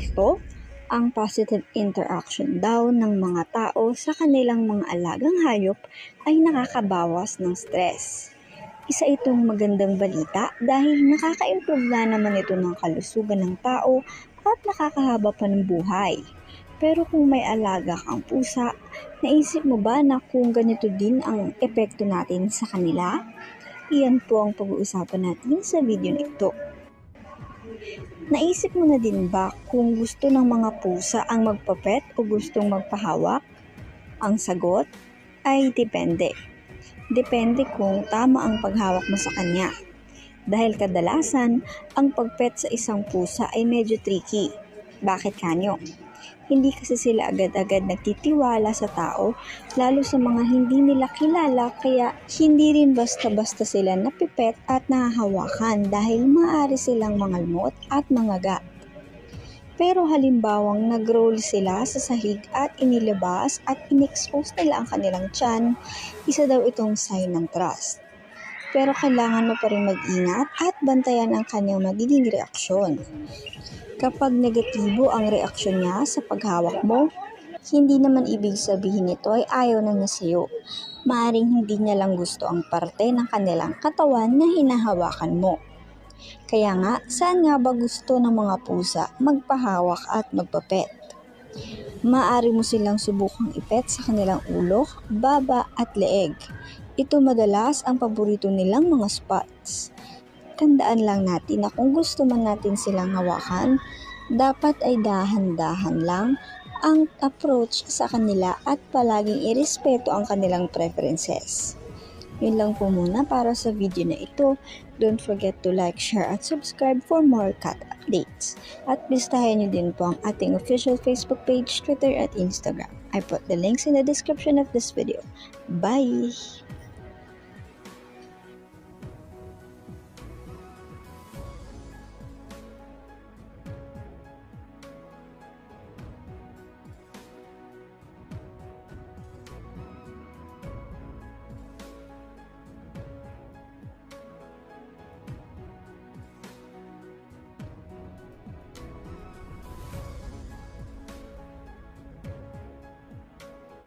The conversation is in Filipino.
ito, ang positive interaction daw ng mga tao sa kanilang mga alagang hayop ay nakakabawas ng stress. Isa itong magandang balita dahil nakaka-improve na naman ito ng kalusugan ng tao at nakakahaba pa ng buhay. Pero kung may alaga kang pusa, naisip mo ba na kung ganito din ang epekto natin sa kanila? Iyan po ang pag-uusapan natin sa video na ito. Naisip mo na din ba kung gusto ng mga pusa ang magpapet o gustong magpahawak? Ang sagot ay depende. Depende kung tama ang paghawak mo sa kanya. Dahil kadalasan, ang pagpet sa isang pusa ay medyo tricky. Bakit kanyo? Hindi kasi sila agad-agad nagtitiwala sa tao, lalo sa mga hindi nila kilala, kaya hindi rin basta-basta sila napipet at nahahawakan dahil maaari silang mangalmot at mangagat. Pero halimbawang nag-roll sila sa sahig at inilabas at in-expose nila ang kanilang tiyan, isa daw itong sign ng trust. Pero kailangan mo pa rin mag-ingat at bantayan ang kanyang magiging reaksyon. Kapag negatibo ang reaksyon niya sa paghawak mo, hindi naman ibig sabihin nito ay ayaw na niya sa'yo. Maaring hindi niya lang gusto ang parte ng kanilang katawan na hinahawakan mo. Kaya nga, saan nga ba gusto ng mga pusa magpahawak at magpapet? Maaari mo silang subukang ipet sa kanilang ulo, baba at leeg. Ito madalas ang paborito nilang mga spots. Tandaan lang natin na kung gusto man natin silang hawakan, dapat ay dahan-dahan lang ang approach sa kanila at palaging irespeto ang kanilang preferences. Yun lang po muna para sa video na ito. Don't forget to like, share, at subscribe for more cat updates. At bistahin nyo din po ang ating official Facebook page, Twitter, at Instagram. I put the links in the description of this video. Bye!